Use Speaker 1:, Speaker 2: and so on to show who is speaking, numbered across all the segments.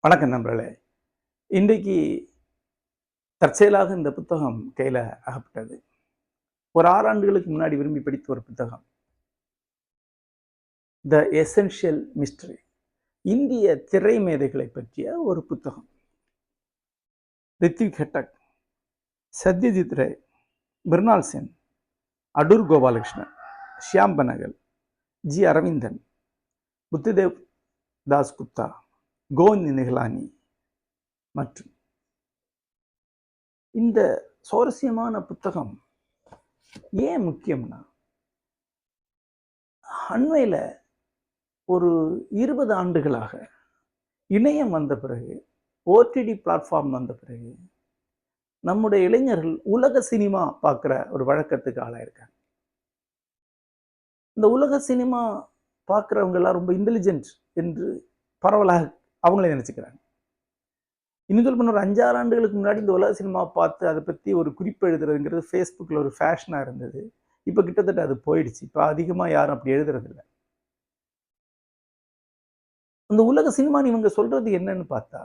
Speaker 1: வணக்கம் நண்பர்களே. இன்றைக்கு தற்செயலாக இந்த புத்தகம் கையில் அகப்பட்டது. ஒரு ஆறு ஆண்டுகளுக்கு முன்னாடி விரும்பி படித்த ஒரு புத்தகம். த எசென்ஷியல் மிஸ்ட்ரி இந்திய திரை மேதைகளை பற்றிய ஒரு புத்தகம். ரித்விக் ஹெட்டக் சத்யஜித் ரே மிர்னால் சென் அடூர் கோபாலகிருஷ்ணன் ஷியாம் பனகல் ஜி அரவிந்தன் புத்திதேவ் தாஸ் குப்தா கோவிந்த் நிகலானி மற்றும் இந்த சுவாரஸ்யமான புத்தகம் ஏன் முக்கியம்னா அண்மையில் ஒரு இருபது ஆண்டுகளாக இணையம் வந்த பிறகு ஓடிடி பிளாட்ஃபார்ம் வந்த பிறகு நம்முடைய இளைஞர்கள் உலக சினிமா பார்க்குற ஒரு வழக்கத்துக்கு ஆளாயிருக்காங்க. இந்த உலக சினிமா பார்க்குறவங்க எல்லாம் ரொம்ப இன்டெலிஜென்ட் என்று பரவலாக அவங்களே நினச்சிக்கிறாங்க. இன்னும் சொல்ல ஒரு அஞ்சாறு ஆண்டுகளுக்கு முன்னாடி இந்த உலக சினிமா பார்த்து அதை பற்றி ஒரு குறிப்பு எழுதுறதுங்கிறது ஃபேஸ்புக்கில் ஒரு ஃபேஷனாக இருந்தது. இப்போ கிட்டத்தட்ட அது போயிடுச்சு. இப்போ அதிகமாக யாரும் அப்படி எழுதுறதில்ல. அந்த உலக சினிமா இவங்க சொல்கிறது என்னன்னு பார்த்தா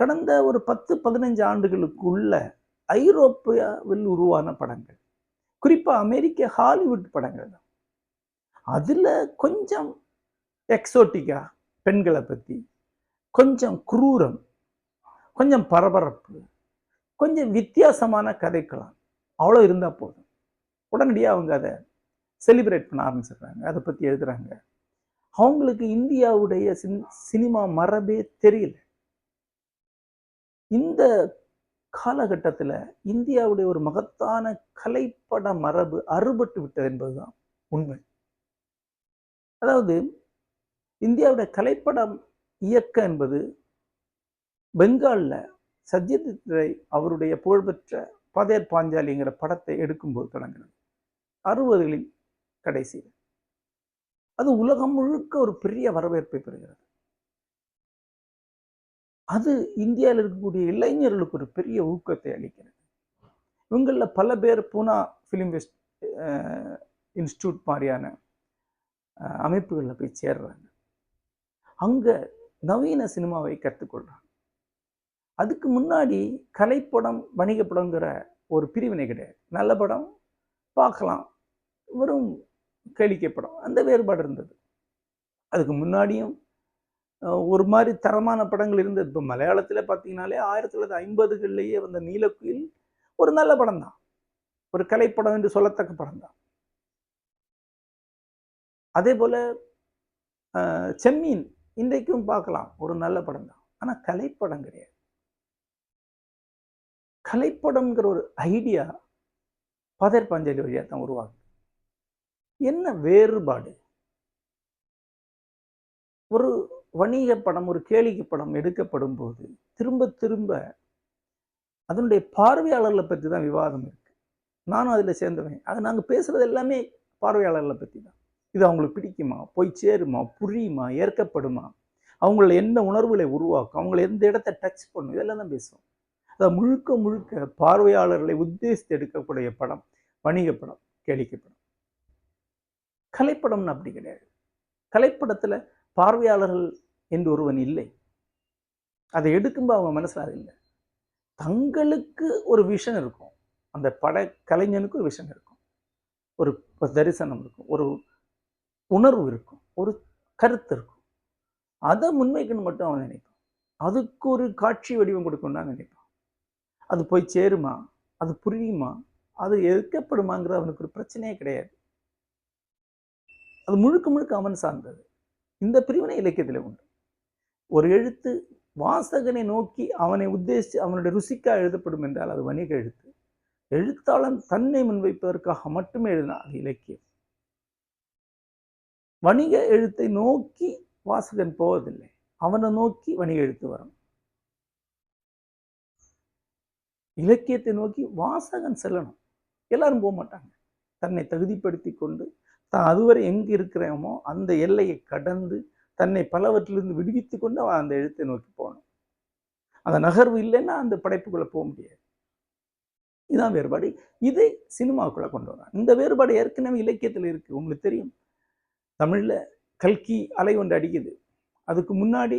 Speaker 1: கடந்த ஒரு பத்து பதினஞ்சு ஆண்டுகளுக்குள்ள ஐரோப்பியாவில் உருவான படங்கள். குறிப்பாக அமெரிக்க ஹாலிவுட் படங்கள். தான் அதில் கொஞ்சம் எக்ஸோட்டிக்கா பெண்களை பற்றி கொஞ்சம் குரூரம் கொஞ்சம் பரபரப்பு கொஞ்சம் வித்தியாசமான கதைக்கலாம் அவ்வளோ இருந்தால் போதும். உடனடியாக அவங்க அதை செலிப்ரேட் பண்ண ஆரம்பிச்சிடுறாங்க அதை பற்றி எழுதுகிறாங்க அவங்களுக்கு இந்தியாவுடைய சின் சினிமா மரபே தெரியல. இந்த காலகட்டத்தில் இந்தியாவுடைய ஒரு மகத்தான கலைப்பட மரபு அறுபட்டு விட்டது என்பதுதான் உண்மை. அதாவது இந்தியாவுடைய கலைப்படம் இயக்கம் என்பது பெங்காலில் சத்யஜித் ரே அவருடைய புகழ்பெற்ற பதேர் பாஞ்சாலிங்கிற படத்தை எடுக்கும்போது தொடங்கினது. அறுபதுகளின் கடைசியில். அது உலகம் முழுக்க ஒரு பெரிய வரவேற்பை பெறுகிறது. அது இந்தியாவில் இருக்கக்கூடிய இளைஞர்களுக்கு ஒரு பெரிய ஊக்கத்தை அளிக்கிறது. இவங்களில் பல பேர் பூனா ஃபிலிம் வெஸ்ட் இன்ஸ்டியூட் மாதிரியான அமைப்புகளில் போய் சேர்றாங்க. அங்கே நவீன சினிமாவை கற்றுக்கொள்கிறாங்க அதுக்கு முன்னாடி கலைப்படம் வணிகப்படங்கிற ஒரு பிரிவினை கிடையாது. நல்ல படம் பார்க்கலாம். வெறும் கேளிக்கை படம். அந்த வேறுபாடு இருந்தது. அதுக்கு முன்னாடியும் ஒரு மாதிரி தரமான படங்கள் இருந்தது. இப்போ மலையாளத்தில் பார்த்தீங்கனாலே ஆயிரத்தி தொள்ளாயிரத்தி ஐம்பதுகள்லேயே வந்த நீலக்குயில் ஒரு நல்ல படம் தான் ஒரு கலைப்படம் என்று சொல்லத்தக்க படம் தான் அதே போல் செம்மீன் இன்றைக்கும் பார்க்கலாம். ஒரு நல்ல படம் தான் ஆனால் கலைப்படம் கிடையாது. கலைப்படம்ங்கிற ஒரு ஐடியா பதர் பஞ்சாலி வழியாக தான் உருவாகுது. என்ன வேறுபாடு? ஒரு வணிக படம் ஒரு கேளிக்கை படம் எடுக்கப்படும் போது திரும்ப திரும்ப அதனுடைய பார்வையாளர்களை பற்றி தான் விவாதம் இருக்கு. நானும் அதில் சேர்ந்தவன். அது நாங்கள் பேசுகிறது எல்லாமே பார்வையாளர்களை பற்றி தான். இது அவங்களுக்கு பிடிக்குமா? போய் சேருமா? புரியுமா? ஏற்கப்படுமா? அவங்கள என்ன உணர்வுகளை உருவாக்கும்? அவங்கள எந்த இடத்த டச் பண்ணும்? இதெல்லாம் தான் பேசுவோம். அதை முழுக்க முழுக்க பார்வையாளர்களை உத்தேசித்து எடுக்கக்கூடிய படம் வணிக படம் கேளிக்கை படம். கலைப்படம்னு அப்படி கிடையாது. கலைப்படத்தில் பார்வையாளர்கள் என்று ஒருவன் இல்லை. அதை எடுக்கும்போது அவங்க மனசில் அது இல்லை. தங்களுக்கு ஒரு விஷன் இருக்கும். அந்த பட கலைஞனுக்கு ஒரு விஷன் இருக்கும். ஒரு தரிசனம் இருக்கும். ஒரு உணர்வு இருக்கும். ஒரு கருத்து இருக்கும். அதை முன்வைக்கணும் மட்டும் அவன் நினைப்பான். அதுக்கு ஒரு காட்சி வடிவம் கொடுக்கணும்னு தான் நினைப்பான். அது போய் சேருமா? அது புரியுமா? அது எதிர்க்கப்படுமாங்கிறது அவனுக்கு ஒரு பிரச்சனையே கிடையாது. அது முழுக்க முழுக்க அவன் சார்ந்தது. இந்த பிரிவினை இலக்கியத்தில் உண்டு. ஒரு எழுத்து வாசகனை நோக்கி அவனை உத்தேசித்து அவனுடைய ருசிக்காக எழுதப்படும் என்றால் அது வணிக எழுத்து. எழுத்தாளன் தன்னை முன்வைப்பதற்காக மட்டுமே எழுதினா அது இலக்கியம். வணிக எழுத்தை நோக்கி வாசகன் போவதில்லை. அவனை நோக்கி வணிக எழுத்து வரும். இலக்கியத்தை நோக்கி வாசகன் செல்லணும். எல்லாரும் போக மாட்டாங்க தன்னை தகுதிப்படுத்தி கொண்டு தான் அதுவரை எங்கே இருக்கிறோமோ அந்த எல்லையை கடந்து தன்னை பலவற்றிலிருந்து விடுவித்து கொண்டு அவன் அந்த எழுத்தை நோக்கி போகணும் அந்த நகர்வு இல்லைன்னா அந்த படைப்புக்குள்ளே போக முடியாது. இதுதான் வேறுபாடு. இதை சினிமாவுக்குள்ள கொண்டு வரான். இந்த வேறுபாடு ஏற்கனவே இலக்கியத்தில் இருக்கு. உங்களுக்கு தெரியும். தமிழ்ல கல்கி அலை ஒன்று அடிக்குது. அதுக்கு முன்னாடி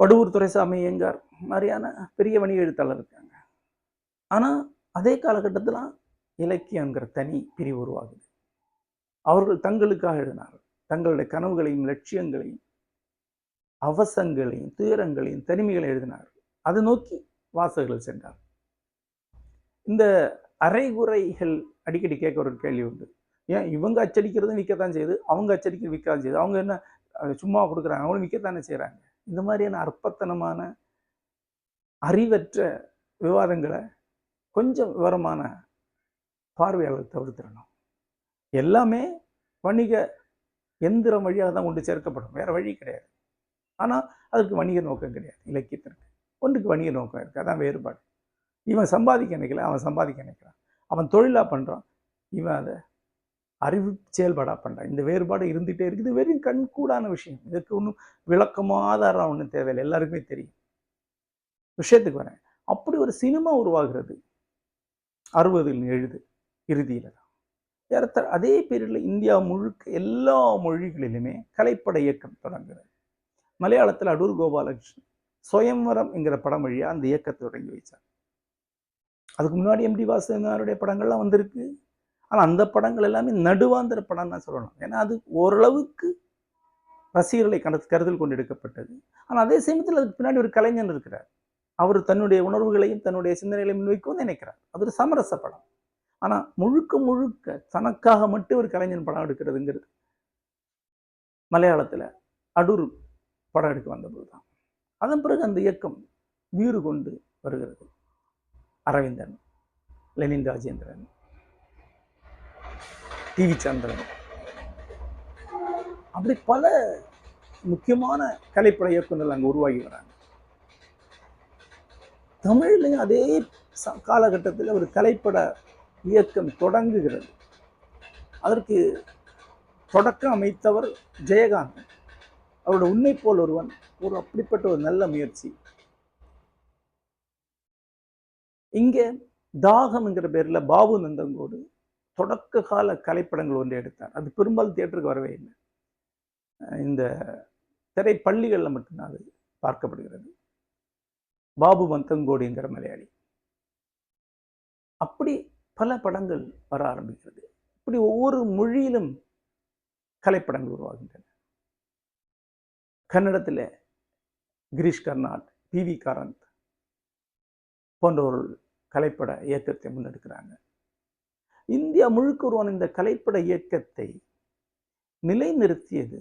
Speaker 1: வடுவூர் துரைசாமி ஐயங்கார் மாதிரியான பெரிய வணிக எழுத்தாளர் இருக்காங்க. ஆனா அதே காலகட்டத்தில் இலக்கியங்கிற தனி பிரிவு உருவாகுது. அவர்கள் தங்களுக்காக எழுதினார்கள். தங்களுடைய கனவுகளையும் லட்சியங்களையும் அவசங்களையும் துயரங்களையும் தனிமைகளையும் எழுதினார்கள். அதை நோக்கி வாசகர்கள் சென்றார் இந்த அரைகுறைகள் அடிக்கடி கேட்க ஒரு கேள்வி உண்டு. ஏன்? இவங்க அச்சடிக்கிறதும் விற்கத்தான் செய்யுது அவங்க அச்சடிக்கிறது விற்கத்தான் செய்யுது. அவங்க என்ன சும்மா கொடுக்குறாங்க அவங்களும் விற்கத்தானே செய்கிறாங்க இந்த மாதிரியான அற்பத்தனமான அறிவற்ற விவாதங்களை கொஞ்சம் விவரமான பார்வையாளர் தவிர்த்திடணும். எல்லாமே வணிக எந்திரம் வழியாக தான் கொண்டு சேர்க்கப்படும். வேற வழி கிடையாது. ஆனால் அதுக்கு வணிக நோக்கம் கிடையாது. இலக்கியத்திற்கு. ஒன்றுக்கு வணிக நோக்கம் இருக்குது அதான் வேறுபாடு. இவன் சம்பாதிக்க நினைக்கல அவன் சம்பாதிக்க நினைக்கிறான். அவன் தொழிலாக பண்ணுறான் இவன் அதை அறிவு செயல்பாடாக பண்ணுறான் இந்த வேறுபாடு இருந்துகிட்டே இருக்குது வெறும் கண்கூடான விஷயம். இதுக்கு ஒன்றும் விளக்கமோ ஆதாரம் ஒன்றும் தேவையில்லை. எல்லாருக்குமே தெரியும். விஷயத்துக்கு வரேன். அப்படி ஒரு சினிமா உருவாகிறது. அறுபதில் எழுது. இறுதியில் தான். ஏறத்தாழ அதே பீரியடில் இந்தியா முழுக்க எல்லா மொழிகளிலுமே கலைப்பட இயக்கம் தொடங்குகிறது. மலையாளத்தில் அடூர் கோபாலகிருஷ்ணன் சுயம்வரம் என்கிற படம் வழியாக அந்த இயக்கத்தை தொடங்கி வைச்சார் அதுக்கு முன்னாடி எம்டி வாசுதேவனுடைய படங்கள்லாம் வந்திருக்கு. ஆனால் அந்த படங்கள் எல்லாமே நடுவாந்திர படம் தான் சொல்லணும். ஏன்னா அது ஓரளவுக்கு ரசிகர்களை கண கருத்தில் கொண்டு எடுக்கப்பட்டது ஆனால் அதே சமயத்தில் அதுக்கு பின்னாடி ஒரு கலைஞன் இருக்கிறார். அவர் தன்னுடைய உணர்வுகளையும் தன்னுடைய சிந்தனைகளையும் முன்வைக்கவும் நினைக்கிறார். அது ஒரு சமரச படம். ஆனால் முழுக்க முழுக்க தனக்காக மட்டும் ஒரு கலைஞன் படம் எடுக்கிறதுங்கிறது. மலையாளத்தில் அடூர் படம் எடுக்க வந்தபோது தான் அதன் பிறகு அந்த இயக்கம் வீறு கொண்டு வருகிறது. அரவிந்தன் லெனின் ராஜேந்திரன் டிவி சந்திரன். அப்படி பல முக்கியமான கலைப்பட இயக்குநர்கள் அங்கே உருவாகி வராங்க. தமிழ்லையும் அதே ச- காலகட்டத்தில் ஒரு கலைப்பட இயக்கம் தொடங்குகிறது. அதற்கு தொடக்கம் அமைத்தவர் ஜெயகாந்தன். அவரோட உண்மை போல் ஒருவன் ஒரு அப்படிப்பட்ட ஒரு நல்ல முயற்சி. இங்கே தாகம் என்கிற பேர்ல பாபு நந்தங்கோடு தொடக்க கால கலைப்படங்கள் ஒன்று எடுத்தார். அது பெரும்பாலும் தியேட்டருக்கு வரவே இல்லை. இந்த இந்த திரைப்பள்ளிகளில் மட்டும்தான் அது பார்க்கப்படுகிறது. பாபு மந்தங்கோடுங்கிற மலையாளி. அப்படி பல படங்கள் வர ஆரம்பிக்கிறது. இப்படி ஒவ்வொரு மொழியிலும் கலைப்படங்கள் உருவாகின்றன. கன்னடத்தில் கிரீஷ் கர்நாட் பி வி காரந்த் போன்றவர்கள் கலைப்பட இயக்கத்தை முன்னெடுக்கிறாங்க. இந்தியா முழுக்க உருவான இந்த கலைப்பட இயக்கத்தை நிலைநிறுத்தியது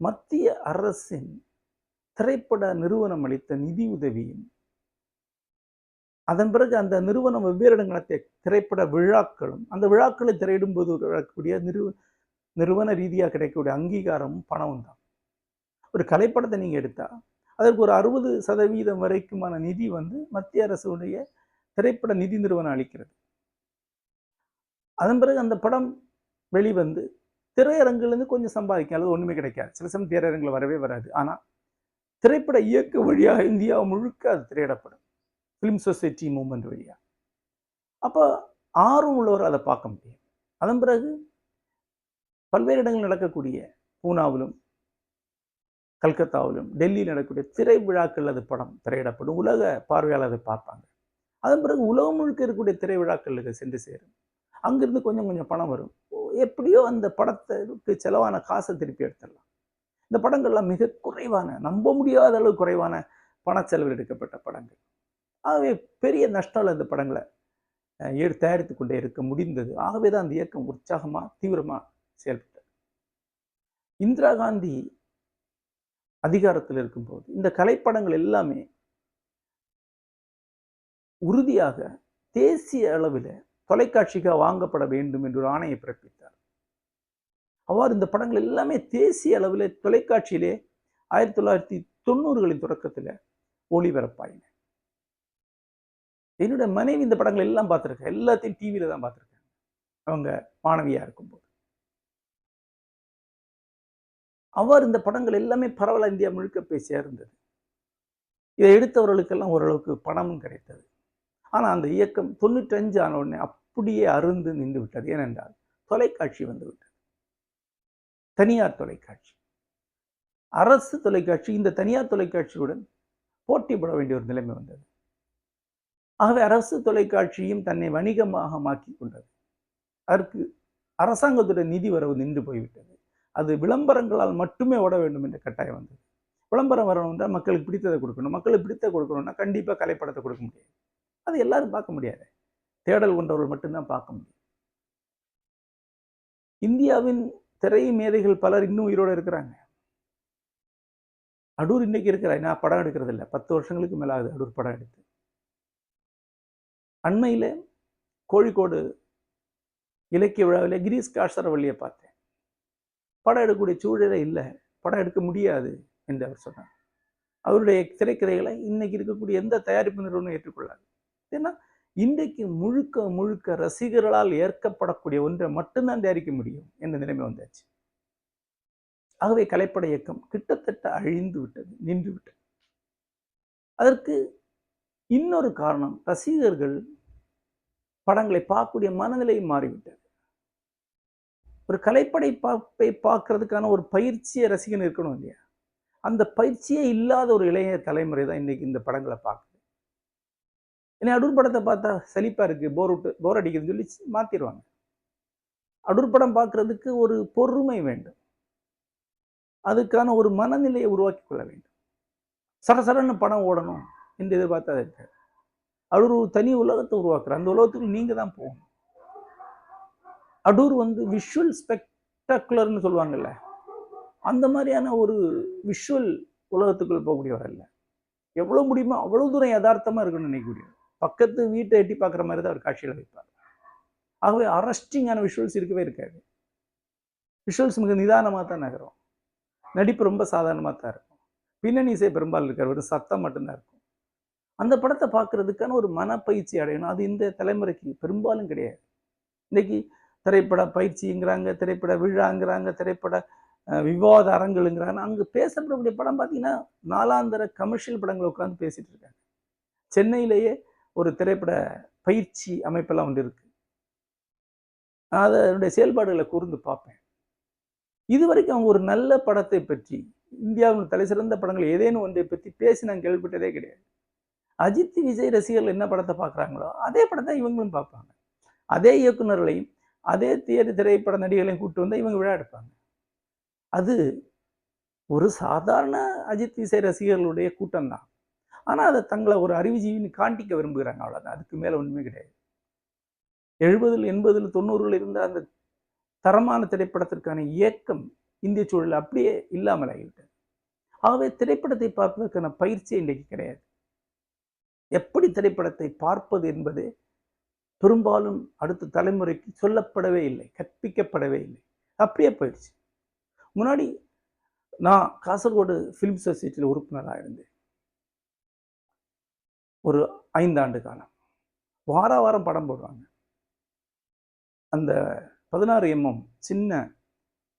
Speaker 1: மத்திய அரசின் திரைப்பட நிறுவனம் அளித்த நிதி உதவியும் அதன் பிறகு அந்த நிறுவனம் வெவ்வேறு இடங்களத்தை திரைப்பட விழாக்களும் அந்த விழாக்களை திரையிடும் போது வரக்கூடிய நிறுவ நிறுவன ரீதியாக கிடைக்கக்கூடிய அங்கீகாரமும் பணமும் தான். ஒரு கலைப்படத்தை நீங்கள் எடுத்தால் அதற்கு ஒரு அறுபது சதவீதம் வரைக்குமான நிதி வந்து மத்திய அரசுடைய திரைப்பட நிதி நிறுவனம் அளிக்கிறது. அதன் பிறகு அந்த படம் வெளிவந்து திரையரங்குலேருந்து கொஞ்சம் சம்பாதிக்கும் அல்லது ஒன்றுமே கிடைக்காது. சில சமயம் திரையரங்கில் வரவே வராது. ஆனால் திரைப்பட இயக்க வழியாக இந்தியா முழுக்க அது திரையிடப்படும். ஃபிலிம் சொசைட்டி மூமெண்ட் வழியாக அப்போ ஆர்வம் உள்ளவர் அதை பார்க்க முடியும். அதன் பிறகு பல்வேறு இடங்கள் நடக்கக்கூடிய பூனாவிலும் கல்கத்தாவிலும் டெல்லியில் நடக்கக்கூடிய திரை விழாக்கள் அது படம் திரையிடப்படும். உலக பார்வையாளர் அதை பார்ப்பாங்க. அதன் பிறகு உலகம் முழுக்க இருக்கக்கூடிய திரை விழாக்களுக்கு சென்று சேரும். அங்கிருந்து கொஞ்சம் கொஞ்சம் பணம் வரும். எப்படியோ அந்த படத்துக்கு செலவான காசை திருப்பி எடுத்துடலாம். இந்த படங்கள்லாம் மிக குறைவான நம்ப முடியாத அளவு குறைவான பண செலவில் எடுக்கப்பட்ட படங்கள். ஆகவே பெரிய நஷ்டம் இந்த படங்களை அஹ், தயாரித்து கொண்டே இருக்க முடிந்தது. ஆகவே தான் அந்த இயக்கம் உற்சாகமாக தீவிரமாக செயல்பட்டது. இந்திரா காந்தி அதிகாரத்தில் இருக்கும்போது இந்த கலைப்படங்கள் எல்லாமே உறுதியாக தேசிய அளவில் தொலைக்காட்சிக்காக வாங்கப்பட வேண்டும் என்று ஒரு ஆணையை பிறப்பித்தார். அவ்வாறு இந்த படங்கள் எல்லாமே தேசிய அளவில் தொலைக்காட்சியிலே ஆயிரத்தி தொள்ளாயிரத்தி தொண்ணூறுகளின் தொடக்கத்தில் ஒளிபரப்பாயின. என்னுடைய மனைவி இந்த படங்கள் எல்லாம் பார்த்துருக்கேன். எல்லாத்தையும் டிவியில தான் பார்த்துருக்கேன். அவங்க மாணவியா இருக்கும்போது. அவர் இந்த படங்கள் எல்லாமே பரவலாக இந்தியா முழுக்க பேசியாக இருந்தது இதை எடுத்தவர்களுக்கெல்லாம் ஓரளவுக்கு பணமும் கிடைத்தது. ஆனால் அந்த இயக்கம் தொண்ணூற்றஞ்சு ஆன உடனே அப்படியே அருந்து நின்று விட்டது. ஏனென்றால் தொலைக்காட்சி வந்து விட்டது. தனியார் தொலைக்காட்சி. அரசு தொலைக்காட்சி இந்த தனியார் தொலைக்காட்சியுடன் போட்டிப்பட வேண்டிய ஒரு நிலைமை வந்தது. ஆகவே அரசு தொலைக்காட்சியும் தன்னை வணிகமாக மாற்றி கொண்டது. அதற்கு அரசாங்கத்துடைய நிதி வரவு நின்று போய்விட்டது. அது விளம்பரங்களால் மட்டுமே ஓட வேண்டும் என்ற கட்டாயம் வந்தது. விளம்பரம் வரணும் என்றால் மக்களுக்கு பிடித்ததை கொடுக்கணும். மக்களுக்கு பிடித்த கொடுக்கணும்னா கண்டிப்பாக கலைப்படத்தை கொடுக்க முடியாது. அது எல்லாரும் பார்க்க முடியாது. தேடல் கொண்டவர்கள் மட்டும்தான் பார்க்க முடியும். இந்தியாவின் திரை மேதைகள் பலர் இன்னும் உயிரோடு இருக்கிறாங்க. அடூர் இன்னைக்கு இருக்கிறார். நான் படம் எடுக்கிறது இல்லை பத்து வருஷங்களுக்கு மேலே ஆகுது அடூர் படம் எடுத்து. அண்மையில் கோழிக்கோடு இலக்கிய விழாவில் கிரீஷ் காசரவள்ளியை பார்த்தேன். படம் எடுக்கக்கூடிய சூழலே இல்லை. படம் எடுக்க முடியாது என்று அவர் சொன்னார். அவருடைய திரைக்கதைகளை இன்னைக்கு இருக்கக்கூடிய எந்த தயாரிப்பு நிறுவனம் ஏற்றுக்கொள்ளாது. ஏன்னா இன்றைக்கு முழுக்க முழுக்க ரசிகர்களால் ஏற்கப்படக்கூடிய ஒன்றை மட்டும்தான் தயாரிக்க முடியும் என்ற நிலைமை வந்தாச்சு. ஆகவே கலைப்பட இயக்கம் கிட்டத்தட்ட அழிந்து விட்டது நின்று விட்டது. அதற்கு இன்னொரு காரணம் ரசிகர்கள் படங்களை பார்க்கக்கூடிய மனநிலையும் மாறிவிட்டது. ஒரு கலைப்படை பார்ப்பை பார்க்கறதுக்கான ஒரு பயிற்சியை ரசிகன் இருக்கணும் இல்லையா? அந்த பயிற்சியே இல்லாத ஒரு இளைய தலைமுறை தான் இன்னைக்கு இந்த படங்களை பார்க்குது. ஏன்னா அடூர் படத்தை பார்த்தா சலிப்பா இருக்கு போர் விட்டு போர் அடிக்குதுன்னு சொல்லி மாத்திடுவாங்க அடூர் படம் பார்க்கறதுக்கு ஒரு பொறுமை வேண்டும். அதுக்கான ஒரு மனநிலையை உருவாக்கி கொள்ள வேண்டும். சரசரன்னு படம் ஓடணும். என்று எதிர்பார்த்தா இருக்காது அடூர் ஒரு தனி உலகத்தை உருவாக்குறார். அந்த உலகத்துக்கு நீங்க தான் போகணும். அடூர் வந்து விஷுவல் ஸ்பெக்டக்குலர்னு சொல்லுவாங்கல்ல அந்த மாதிரியான ஒரு விஷுவல் உலகத்துக்குள்ள போகக்கூடியவர் இல்லை எவ்வளோ முடியுமோ அவ்வளோ தூரம் யதார்த்தமாக இருக்கணும்னு நினைக்கக்கூடியவர். பக்கத்து வீட்டை எட்டி பார்க்குற மாதிரி தான் அவர் காட்சியில் வைப்பார். ஆகவே அரஸ்டிங்கான விஷுவல்ஸ் இருக்கவே இருக்காது. விஷுவல்ஸ் மிக நிதானமாக தான் நகரும். நடிப்பு ரொம்ப சாதாரணமாக தான் இருக்கும். பின்னணி இசை பெரும்பாலும் இருக்கார் ஒரு சத்தம் மட்டும்தான் இருக்கும். அந்த படத்தை பார்க்கறதுக்கான ஒரு மனப்பயிற்சி அடையணும். அது இந்த தலைமுறைக்கு பெரும்பாலும் கிடையாது. இன்னைக்கு திரைப்பட பயிற்சிங்கிறாங்க திரைப்பட விழாங்கிறாங்க திரைப்பட விவாத அரங்குங்கிறாங்க அங்கே பேசப்படக்கூடிய படம் பார்த்தீங்கன்னா நாலாந்தர கமர்ஷியல் படங்களை உட்காந்து பேசிட்டு இருக்காங்க. சென்னையிலேயே ஒரு திரைப்பட பயிற்சி அமைப்பெல்லாம் ஒன்று இருக்கு. நான் அதனுடைய செயல்பாடுகளை கூர்ந்து பார்ப்பேன். இது வரைக்கும் அவங்க ஒரு நல்ல படத்தை பற்றி இந்தியாவின் தலை சிறந்த படங்கள் ஏதேனும் ஒன்றை பற்றி பேசி நான் கேள்விப்பட்டதே கிடையாது. அஜித் விஜய் ரசிகர்கள் என்ன படத்தை பார்க்குறாங்களோ அதே படத்தை இவங்களும் பார்ப்பாங்க. அதே இயக்குனர்களையும் அதே தியேட்டர் திரைப்பட நடிகர்களையும் கூப்பிட்டு வந்து இவங்க விழா எடுப்பாங்க. அது ஒரு சாதாரண அஜித் விஜய் ரசிகர்களுடைய கூட்டம் தான். ஆனால் அதை தங்களை ஒரு அறிவுஜீவின்னு காண்டிக்க விரும்புகிறாங்க அவ்வளோதான் அதுக்கு மேலே ஒன்றுமே கிடையாது. எழுபதில் எண்பதில் தொண்ணூறுல இருந்த அந்த தரமான திரைப்படத்திற்கான இயக்கம் இந்திய சூழல் அப்படியே இல்லாமல் ஆகிவிட்டது ஆகவே திரைப்படத்தை பார்ப்பதற்கான பயிற்சி இன்றைக்கு கிடையாது. எப்படி திரைப்படத்தை பார்ப்பது என்பது பெரும்பாலும் அடுத்த தலைமுறைக்கு சொல்லப்படவே இல்லை கற்பிக்கப்படவே இல்லை. அப்படியே போயிடுச்சு. முன்னாடி நான் காசர்கோடு ஃபிலிம் சொசைட்டியில் உறுப்பினராக இருந்தேன். ஒரு ஐந்தாண்டு காலம். வார வாரம் படம் போடுவாங்க. அந்த பதினாறு எம்எம் சின்ன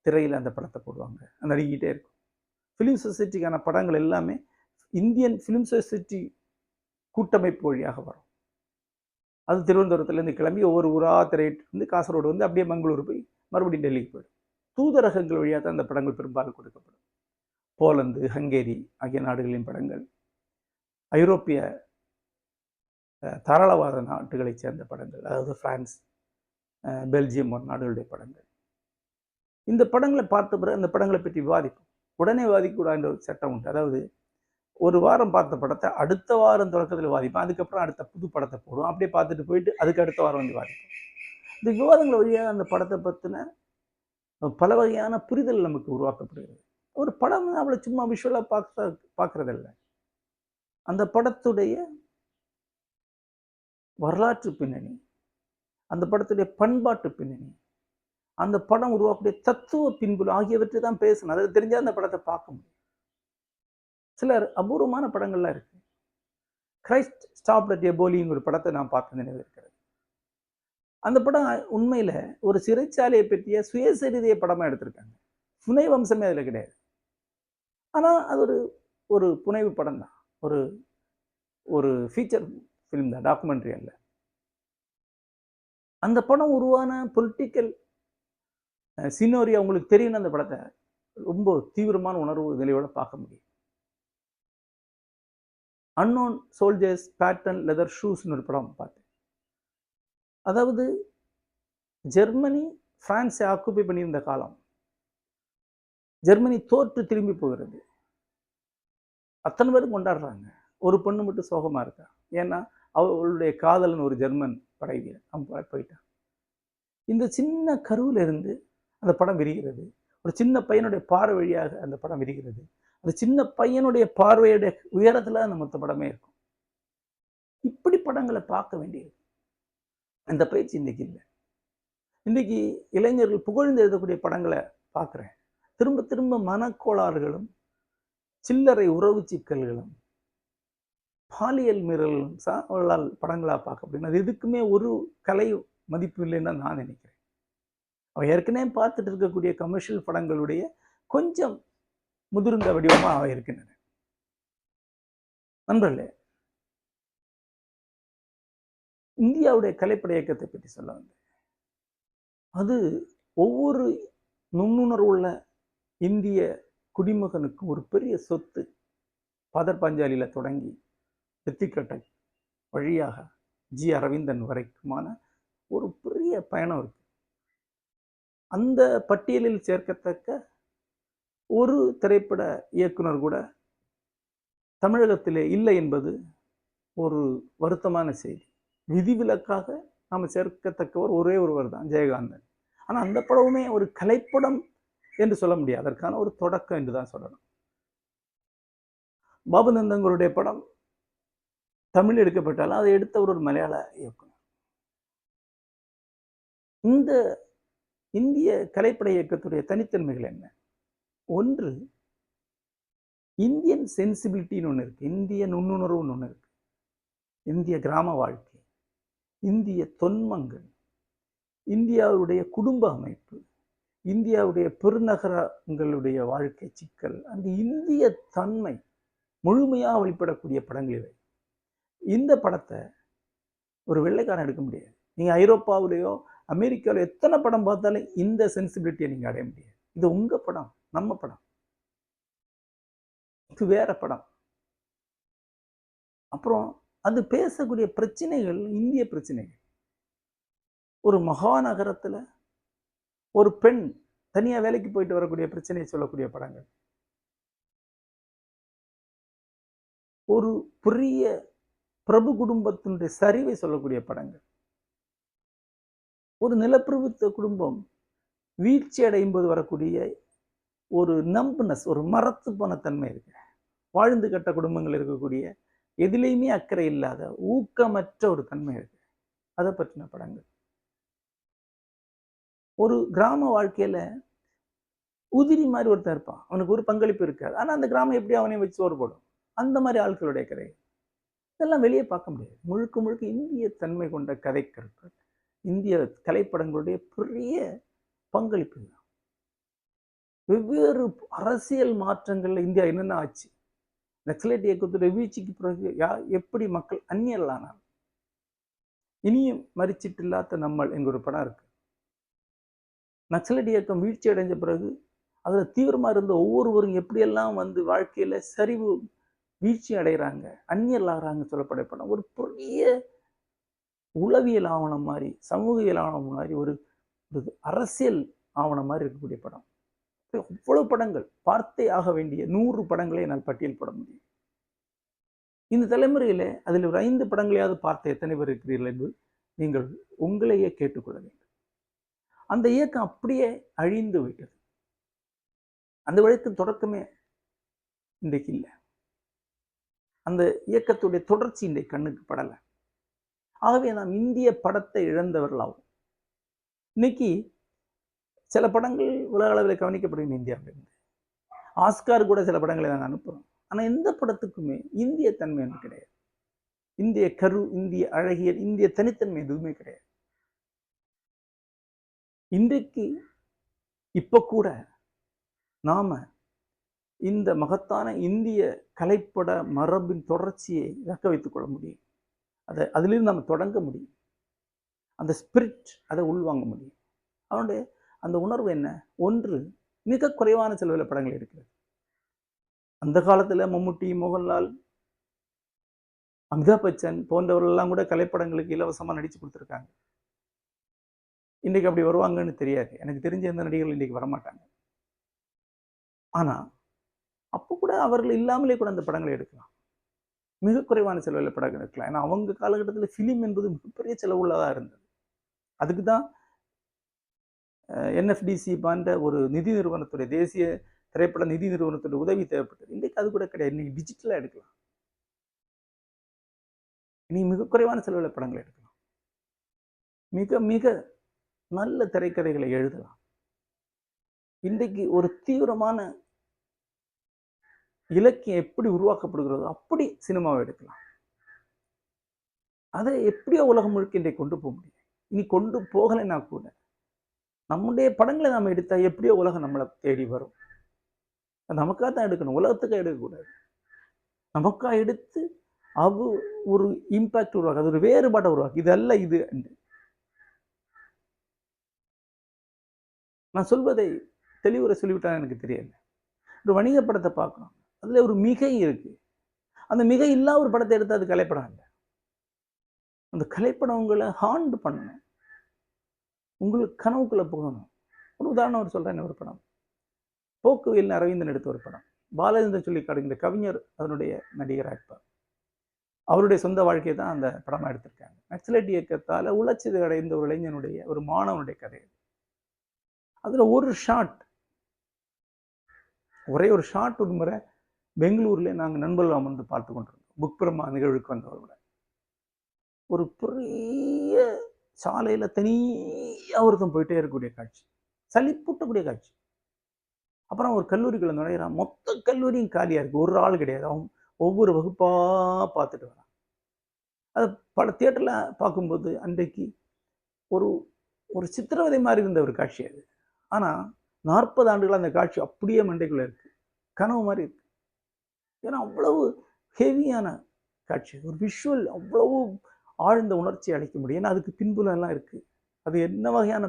Speaker 1: திரையில் அந்த படத்தை போடுவாங்க. அது நடிக்கிட்டே இருக்கும். ஃபிலிம் சொசைட்டிக்கான படங்கள் எல்லாமே இந்தியன் ஃபிலிம் சொசைட்டி கூட்டமைப்பு வழியாக வரும். அது திருவனந்தபுரத்துலேருந்து கிளம்பி ஒவ்வொரு ஊராக திரையிட்டு வந்து காசர்கோடு வந்து அப்படியே மங்களூர் போய் மறுபடியும் டெல்லிக்கு போயிடும். தூதரகங்கள் வழியாக தான் அந்த படங்கள் பெரும்பாலும் கொடுக்கப்படும். போலந்து ஹங்கேரி ஆகிய நாடுகளின் படங்கள் ஐரோப்பிய தாராளவாத நாடுகளைச் சேர்ந்த படங்கள் அதாவது பிரான்ஸ் பெல்ஜியம் போன்ற நாடுகளுடைய படங்கள். இந்த படங்களை பார்த்த பிறகு அந்த படங்களை பற்றி விவாதிப்போம். உடனே விவாதிக்கக்கூடாதுன்ற ஒரு சட்டம் உண்டு. அதாவது ஒரு வாரம் பார்த்த படத்தை அடுத்த வாரம் தொடக்கத்தில் வாதிப்பேன். அதுக்கப்புறம் அடுத்த புது படத்தை போடுவோம் அப்படியே பார்த்துட்டு போயிட்டு அதுக்கு அடுத்த வாரம் வந்து விவாதிப்போம் இந்த விவாதங்கள் வழியாக அந்த படத்தை பற்றின பல வகையான புரிதல் நமக்கு உருவாக்கப்படுகிறது. ஒரு படம் அவளை அவ்வளோ சும்மா விஷுவலாக பார்க்க பார்க்குறதில்ல. அந்த படத்துடைய வரலாற்று பின்னணி அந்த படத்துடைய பண்பாட்டு பின்னணி அந்த படம் உருவாக்கக்கூடிய தத்துவ பின்புலம் ஆகியவற்றை தான் பேசணும். அதை தெரிஞ்சால் அந்த படத்தை பார்க்க முடியும். சிலர் அபூர்வமான படங்கள்லாம் இருக்கு. கிரைஸ்ட் ஸ்டாப் அட் போலிங் ஒரு படத்தை நான் பார்த்த நினைவு இருக்கிறது. அந்த படம் உண்மையில் ஒரு சிறைச்சாலையை பற்றிய சுயசரிதைய படமாக எடுத்திருக்காங்க. புனை வம்சமே அதில் கிடையாது. ஆனால் அது ஒரு ஒரு புனைவு படம் தான். ஒரு ஒரு ஃபீச்சர் ஃபிலிம் தான் டாக்குமெண்ட்ரி அல்ல. அந்த படம் உருவான பொலிட்டிக்கல் சினோரி அவங்களுக்கு தெரியும் அந்த படத்தை ரொம்ப தீவிரமான உணர்வு நிலையோடு பார்க்க முடியும். அன்னோன் சோல்ஜர்ஸ் பேட்டன் லெதர் ஷூஸ்னு ஒரு படம் பார்த்தேன். அதாவது ஜெர்மனி பிரான்ஸை ஆக்குப்பை பண்ணியிருந்த காலம். ஜெர்மனி தோற்று திரும்பி போகிறது. அத்தனை பேரும் கொண்டாடுறாங்க. ஒரு பொண்ணு மட்டும் சோகமாக இருக்கா? ஏன்னா அவளுடைய காதலன் ஒரு ஜெர்மன் படை வீரன் அவன் போயிட்டான். இந்த சின்ன கருவில் இருந்து அந்த படம் விரிகிறது. ஒரு சின்ன பையனுடைய பாறை வழியாக அந்த படம் விரிகிறது. அந்த சின்ன பையனுடைய பார்வையுடைய உயரத்தில் அந்த மொத்த படமே இருக்கும். இப்படி படங்களை பார்க்க வேண்டியது அந்த பயிற்சி இன்னைக்கு இல்லை. இன்றைக்கி இளைஞர்கள் புகழ்ந்து எழுதக்கூடிய படங்களை பார்க்குறேன். திரும்ப திரும்ப மனக்கோளாறுகளும் சில்லறை உறவு சிக்கல்களும் பாலியல் மீறல்களும் சாவலால் படங்களாக பார்க்க முடியும். அது எதுக்குமே ஒரு கலை மதிப்பு இல்லைன்னு நான் நினைக்கிறேன். அவன் ஏற்கனவே பார்த்துட்டு இருக்கக்கூடிய கமர்ஷியல் படங்களுடைய கொஞ்சம் முதிர்ந்த வடிவமாக இருக்கின்றன. நண்பர்களே இந்தியாவுடைய கலைப்படை இயக்கத்தை பற்றி சொல்ல வந்தேன். அது ஒவ்வொரு நுண்ணுணர்வுள்ள இந்திய குடிமகனுக்கும் ஒரு பெரிய சொத்து பதர் பஞ்சாலியில் தொடங்கி ரித்திகட்டை வழியாக ஜி அரவிந்தன் வரைக்குமான ஒரு பெரிய பயணம் இருக்கு. அந்த பட்டியலில் சேர்க்கத்தக்க ஒரு திரைப்பட இயக்குனர் கூட தமிழகத்திலே இல்லை என்பது ஒரு வருத்தமான செய்தி. விதிவிலக்காக நாம் சேர்க்கத்தக்கவர் ஒரே ஒருவர் தான் ஜெயகாந்தன். ஆனால் அந்த படமுமே ஒரு கலைப்படம் என்று சொல்ல முடியாது. அதற்கான ஒரு தொடக்கம் என்று தான் சொல்லணும். பாபு நந்தங்களுடைய படம் தமிழ் எடுக்கப்பட்டாலும் அதை எடுத்தவர் ஒரு மலையாள இயக்குனர். இந்த இந்திய கலைப்பட இயக்கத்துடைய தனித்தன்மைகள் என்ன? ஒன்று இந்தியன் சென்சிபிலிட்டின்னு ஒன்று இருக்கு. இந்திய நுண்ணுணர்வுன்னு ஒன்று இருக்குது இந்திய கிராம வாழ்க்கை இந்திய தொன்மங்கள் இந்தியாவுடைய குடும்ப அமைப்பு இந்தியாவுடைய பெருநகரங்களுடைய வாழ்க்கை சிக்கல் அந்த இந்திய தன்மை முழுமையாக வெளிப்படக்கூடிய படங்கள் இவை. இந்த படத்தை ஒரு வெள்ளைக்காரன் எடுக்க முடியாது. நீங்கள் ஐரோப்பாவிலேயோ அமெரிக்காவிலோ எத்தனை படம் பார்த்தாலும் இந்த சென்சிபிலிட்டியை நீங்கள் அடைய முடியாது. இது உங்கள் படம். நம்ம படம். இது வேற படம். அப்புறம் அது பேசக்கூடிய பிரச்சனைகள் இந்திய பிரச்சனைகள். ஒரு மகாநகரத்தில் ஒரு பெண் தனியாக வேலைக்கு போயிட்டு வரக்கூடிய பிரச்சனையை சொல்லக்கூடிய படங்கள். ஒரு பெரிய பிரபு குடும்பத்தினுடைய சரிவை சொல்லக்கூடிய படங்கள். ஒரு நிலப்பிரபுத்த குடும்பம் வீழ்ச்சி அடையும் போது வரக்கூடிய ஒரு நம்புனஸ் ஒரு மரத்து போன தன்மை இருக்கு. வாழ்ந்து கட்ட குடும்பங்கள் இருக்கக்கூடிய எதிலையுமே அக்கறை இல்லாத ஊக்கமற்ற ஒரு தன்மை இருக்கு. அதை பற்றின படங்கள். ஒரு கிராம வாழ்க்கையில உதிரி மாதிரி ஒருத்தன் இருப்பான். அவனுக்கு ஒரு பங்களிப்பு இருக்காது. ஆனா அந்த கிராமம் எப்படி அவனையும் வச்சு சோறு போடும்? அந்த மாதிரி ஆட்களுடைய கதை. இதெல்லாம் வெளியே பார்க்க முடியாது. முழுக்க முழுக்க இந்திய தன்மை கொண்ட கதை இந்திய கலைப்படங்களுடைய பெரிய பங்களிப்பு தான் வெவ்வேறு அரசியல் மாற்றங்கள்ல இந்தியா என்னென்ன ஆச்சு? நக்சலைட் இயக்கத்துடைய வீழ்ச்சிக்கு பிறகு யா எப்படி மக்கள் அந்நியலானார் இனியும் மறிச்சிட்டில்லாத நம்மள் என்கிற ஒரு படம் இருக்கு. நக்சலைட் இயக்கம் வீழ்ச்சி அடைஞ்ச பிறகு அதில் தீவிரமாக இருந்த ஒவ்வொருவரும் எப்படியெல்லாம் வந்து வாழ்க்கையில் சரிவு வீழ்ச்சி அடைகிறாங்க அந்நியலாகிறாங்க சொல்லப்பட படம். ஒரு பெரிய உளவியல் ஆவணம் மாதிரி சமூகவியல் ஆவணம் மாதிரி ஒரு அரசியல் ஆவணம் மாதிரி இருக்கக்கூடிய படம். அவ்வளவு படங்கள்? பார்த்தே ஆக வேண்டிய நூறு படங்களை என்னால் பட்டியல் போட முடியும். இந்த தலைமுறையில் அதில் ஒரு ஐந்து படங்களையாவது பார்த்த எத்தனை பேர் இருக்கிறீர்கள் என்று நீங்கள் உங்களையே கேட்டுக்கொள்ள வேண்டும். அந்த இயக்கம் அப்படியே அழிந்து விட்டது. அந்த வழக்கின் தொடக்கமே இன்றைக்கு இல்லை. அந்த இயக்கத்துடைய தொடர்ச்சி இன்றைக்கு கண்ணுக்கு படலை. ஆகவே நாம் இந்திய படத்தை இழந்தவர்களாகும் இன்னைக்கு சில படங்கள் உலக அளவில் கவனிக்கப்படுகிற இந்தியாவிலிருந்து ஆஸ்கார் கூட சில படங்களை நாங்கள் அனுப்புகிறோம் ஆனால் எந்த படத்துக்குமே இந்திய தன்மை ஒன்று கிடையாது. இந்திய கரு இந்திய அழகியல் இந்திய தனித்தன்மை எதுவுமே கிடையாது. இன்றைக்கு இப்போ கூட நாம இந்த மகத்தான இந்திய கலைப்பட மரபின் தொடர்ச்சியை இறக்க வைத்துக் கொள்ள முடியும். அதை அதிலிருந்து நம்ம தொடங்க முடியும். அந்த ஸ்பிரிட் அதை உள்வாங்க முடியும். அவனுடைய அந்த உணர்வு என்ன? ஒன்று மிக குறைவான செலவில் படங்கள் இருக்கிறது அந்த காலத்தில் மம்முட்டி மோகன்லால் அமிதாப் பச்சன் போன்றவர்கள்லாம் கூட கலைப்படங்களுக்கு இலவசமாக நடித்து கொடுத்துருக்காங்க. இன்றைக்கு அப்படி வருவாங்கன்னு தெரியாது. எனக்கு தெரிஞ்ச எந்த நடிகர்கள் இன்றைக்கு வரமாட்டாங்க. ஆனால் அப்போ கூட அவர்கள் இல்லாமலே கூட அந்த படங்களை எடுக்கலாம். மிக குறைவான செலவில் படங்கள் எடுக்கலாம். ஏன்னா அவங்க காலகட்டத்தில் ஃபிலிம் என்பது மிகப்பெரிய செலவுள்ளதாக இருந்தது. அதுக்கு தான் என்எஃப்டிசி போன்ற ஒரு நிதி நிறுவனத்துடைய தேசிய திரைப்பட நிதி நிறுவனத்துடைய உதவி தேவைப்பட்டது. இன்றைக்கு அது கூட கிடையாது. இன்னைக்கு டிஜிட்டலாக எடுக்கலாம். இனி மிக குறைவான செலவில் படங்களை எடுக்கலாம். மிக மிக நல்ல திரைக்கதைகளை எழுதலாம். இன்றைக்கு ஒரு தீவிரமான இலக்கியம் எப்படி உருவாக்கப்படுகிறதோ அப்படி சினிமாவை எடுக்கலாம். அதை எப்படியோ உலகம் முழுக்க இன்றைக்கு கொண்டு போக முடியும். இனி கொண்டு போகலைன்னா கூட நம்முடைய படங்களை நாம் எடுத்தால் எப்படியோ உலகம் நம்மளை தேடி வரும். நமக்காக தான் எடுக்கணும். உலகத்துக்காக எடுக்கக்கூடாது. நமக்காக எடுத்து அது ஒரு இம்பாக்ட் உருவாக்கு. அது ஒரு வேறுபாட்டை உருவாக்கு. இதல்ல இது நான் சொல்வதை தெளிவுரை சொல்லிவிட்டா எனக்கு தெரியல ஒரு வணிக படத்தை பார்க்கணும். அதில் ஒரு மிகை இருக்கு. அந்த மிகை இல்லாத ஒரு படத்தை எடுத்து அது கலைப்படம் இல்லை அந்த கலைப்படம் உங்களை ஹாண்ட் பண்ணணும். உங்களுக்கு கனவுக்குள்ளே போகணும். ஒரு உதாரணம் ஒரு சொல்கிறேன் ஒரு படம்? போக்குவெயில் அரவிந்தன் எடுத்த ஒரு படம். பாலச்சந்திரன் சொல்லி காடுகின்ற கவிஞர் அதனுடைய நடிகராக இருப்பார் அவருடைய சொந்த வாழ்க்கையை தான் அந்த படமாக எடுத்திருக்காங்க. நக்சலைட் இயக்கத்தால் உழைச்சது அடைந்த ஒரு இளைஞனுடைய ஒரு மாணவனுடைய கதை அதில் ஒரு ஷாட் ஒரே ஒரு ஷாட் ஒரு முறை பெங்களூரில் நாங்கள் நண்பர்கள் அமர்ந்து பார்த்து கொண்டிருந்தோம். புக் பிரம்மா நிகழ்வுக்கு வந்தவர்களோட ஒரு பெரிய சாலையில் தனியாக ஒருத்தன் போயிட்டே இருக்கக்கூடிய காட்சி. சளிப்பூட்டக்கூடிய காட்சி. அப்புறம் ஒரு கல்லூரிக்குள்ள நுழையிறான் மொத்த கல்லூரியும் காலியாக இருக்குது ஒரு ஆள் கிடையாது. அவன் ஒவ்வொரு வகுப்பாக பார்த்துட்டு வரான். அது பல தியேட்டரில் பார்க்கும்போது அன்றைக்கு ஒரு ஒரு சித்திரவதை மாதிரி இருந்த ஒரு காட்சி அது. ஆனால் நாற்பது ஆண்டுகள் அந்த காட்சி அப்படியே மண்டைக்குள்ளே இருக்குது கனவு மாதிரி இருக்கு. ஏன்னா அவ்வளவு ஹெவியான காட்சி. ஒரு விஷுவல் அவ்வளவு ஆழ்ந்த உணர்ச்சி அளிக்க முடியும். ஏன்னா அதுக்கு பின்புலம் எல்லாம் இருக்குது அது என்ன வகையான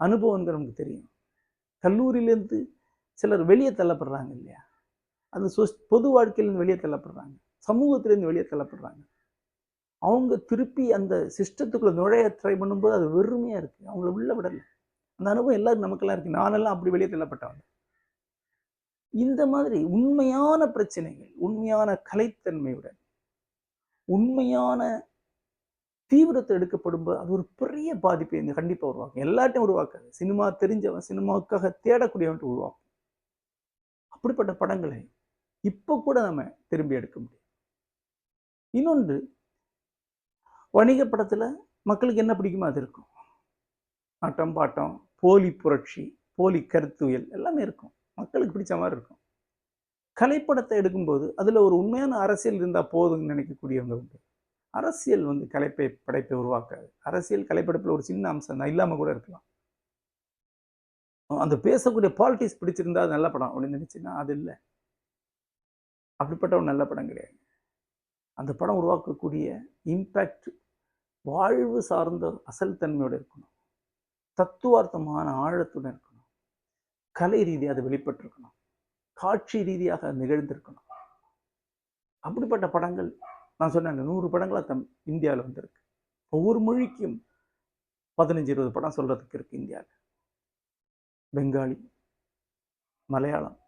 Speaker 1: அனுபவங்கிற நமக்கு தெரியும். கல்லூரியிலேருந்து சிலர் வெளியே தள்ளப்படுறாங்க இல்லையா? அந்த சொஸ் பொது வாழ்க்கையிலேருந்து வெளியே தள்ளப்படுறாங்க. சமூகத்திலேருந்து வெளியே தள்ளப்படுறாங்க. அவங்க திருப்பி அந்த சிஸ்டத்துக்குள்ளே நுழைய ட்ரை பண்ணும்போது அது வெறுமையாக இருக்குது அவங்கள உள்ள விடலை. அந்த அனுபவம் எல்லாருக்கும் நமக்கெல்லாம் இருக்குது நானெல்லாம் அப்படி வெளியே தள்ளப்பட்டவங்க இந்த மாதிரி உண்மையான பிரச்சனைகள் உண்மையான கலைத்தன்மையுடன் உண்மையான தீவிரத்தை எடுக்கப்படும் போது அது ஒரு பெரிய பாதிப்பை இங்கே கண்டிப்பாக உருவாக்கும். எல்லாத்தையும் உருவாக்காது. சினிமா தெரிஞ்சவன் சினிமாவுக்காக தேடக்கூடியவன்ட்டு உருவாக்கும். அப்படிப்பட்ட படங்களை இப்போ கூட நம்ம திரும்பி எடுக்க முடியும். இன்னொன்று வணிக படத்தில் மக்களுக்கு என்ன பிடிக்குமோ அது இருக்கும். ஆட்டம் பாட்டம் போலி புரட்சி போலி கருத்துயல் எல்லாமே இருக்கும். மக்களுக்கு பிடிச்ச மாதிரி இருக்கும். கலைப்படத்தை எடுக்கும்போது அதில் ஒரு உண்மையான அரசியல் இருந்தால் போதும்னு நினைக்கக்கூடியவங்க உண்டு. அரசியல் வந்து கலைப்பை படைப்பை உருவாக்காது. அரசியல் கலைப்படைப்பில் ஒரு சின்ன அம்சம் தான். இல்லாமல் கூட இருக்கலாம். அந்த பேசக்கூடிய பாலிட்டிக்ஸ் பிடிச்சிருந்தா அது நல்ல படம். அப்படின்னு நினச்சின்னா அது இல்லை. அப்படிப்பட்ட ஒரு நல்ல படம் கிடையாது. அந்த படம் உருவாக்கக்கூடிய இம்பேக்ட் வாழ்வு சார்ந்த அசல் தன்மையோடு இருக்கணும். தத்துவார்த்தமான ஆழத்துடன் இருக்கணும். கலை ரீதியாக அது வெளிப்பட்டிருக்கணும். காட்சி ரீதியாக நிகழ்ந்திருக்கணும். அப்படிப்பட்ட படங்கள் நான் சொன்னேன் நூறு படங்களாக தம் இந்தியாவில் வந்திருக்கு. ஒவ்வொரு மொழிக்கும் பதினஞ்சு இருபது படம் சொல்கிறதுக்கு இருக்குது இந்தியாவில் பெங்காலி மலையாளம்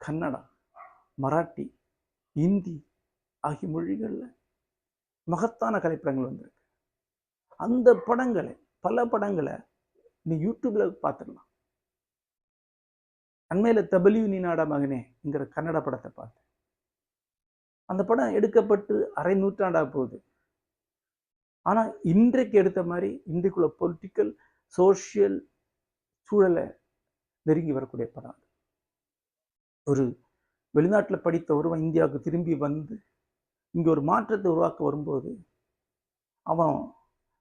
Speaker 1: கன்னடா மராட்டி இந்தி ஆகிய மொழிகளில் மகத்தான கலைப்படங்கள் வந்திருக்கு. அந்த படங்களை பல படங்களை நீ யூடியூப்பில் பார்த்துடலாம். அண்மையில் தபலியு நீநாடா மகனேங்கிற கன்னட படத்தை பார்த்தேன். அந்த படம் எடுக்கப்பட்டு அரை நூற்றாண்டாக போகுது. ஆனால் இன்றைக்கு எடுத்த மாதிரி இன்றைக்குள்ள பொலிட்டிக்கல் சோஷியல் சூழலை நெருங்கி வரக்கூடிய படம் ஒரு வெளிநாட்டில் படித்த ஒருவன் இந்தியாவுக்கு திரும்பி வந்து இங்கே ஒரு மாற்றத்தை உருவாக்க வரும்போது அவன்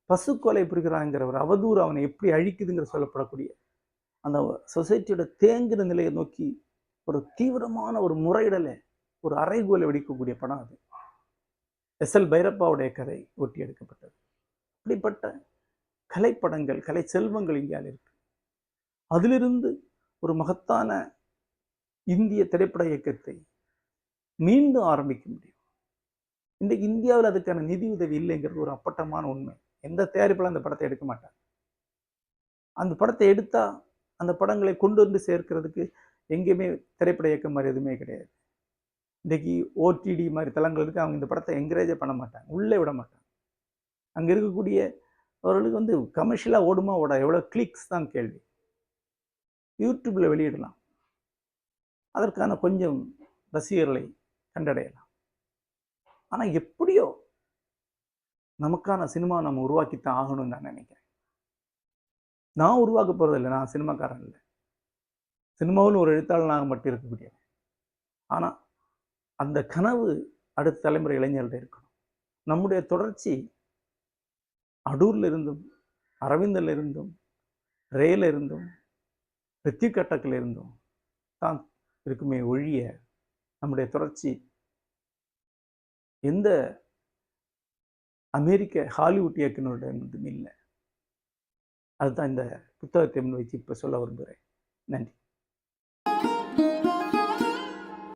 Speaker 1: பசுக்கொலை புரிகிறாங்கிற ஒரு அவதூறு அவனை எப்படி அழிக்குதுங்கிற சொல்லப்படக்கூடிய அந்த சொசைட்டியோட தேங்குற நிலையை நோக்கி ஒரு தீவிரமான ஒரு முறையிடலை ஒரு அரைகோலை வெடிக்கக்கூடிய படம் அது. எஸ். எல். பைரப்பாவுடைய கதை ஒட்டி எடுக்கப்பட்டது. அப்படிப்பட்ட கலைப்படங்கள் கலை செல்வங்கள் இந்தியாவில் இருக்கு. அதிலிருந்து ஒரு மகத்தான இந்திய திரைப்பட இயக்கத்தை மீண்டும் ஆரம்பிக்க முடியும். இன்றைக்கு இந்தியாவில் அதுக்கான நிதி உதவி இல்லைங்கிறது ஒரு அப்பட்டமான உண்மை. எந்த தயாரிப்பிலும் அந்த படத்தை எடுக்க மாட்டாங்க அந்த படத்தை எடுத்தால் அந்த படங்களை கொண்டு வந்து சேர்க்கிறதுக்கு எங்கேயுமே திரைப்பட இயக்கம் மாதிரி எதுவுமே கிடையாது. இன்றைக்கி ஓடிடி மாதிரி தளங்கள் இருக்குது அவங்க இந்த படத்தை என்கரேஜே பண்ண மாட்டாங்க. உள்ளே விட மாட்டாங்க. அங்கே இருக்கக்கூடிய அவர்களுக்கு வந்து கமர்ஷியலாக ஓடுமா ஓட எவ்வளோ கிளிக்ஸ் தான் கேள்வி. யூடியூப்பில் வெளியிடலாம். அதற்கான கொஞ்சம் ரசிகர்களை கண்டடையலாம். ஆனால் எப்படியோ நமக்கான சினிமா நம்ம உருவாக்கித்தான் ஆகணும்னு நான் நினைக்கிறேன். நான் உருவாக்க போகிறதில்லை நான் சினிமாக்காரன் இல்லை. சினிமாவில் ஒரு எழுத்தாளனாக மட்டும் இருக்கக்கூடிய ஆனால் அந்த கனவு அடுத்த தலைமுறை இளைஞர்கள்ட்ட இருக்கணும். நம்முடைய தொடர்ச்சி அடூரில் இருந்தும் அரவிந்தில் இருந்தும் ரேல இருந்தும் ரித்திக் இருந்தும் தான் இருக்குமே ஒழிய நம்முடைய தொடர்ச்சி எந்த அமெரிக்க ஹாலிவுட் இயக்குனரிடம் இல்லை. அதுதான் இந்த புத்தகத்தை முன் வச்சு இப்போ சொல்ல விரும்புகிறேன். நன்றி.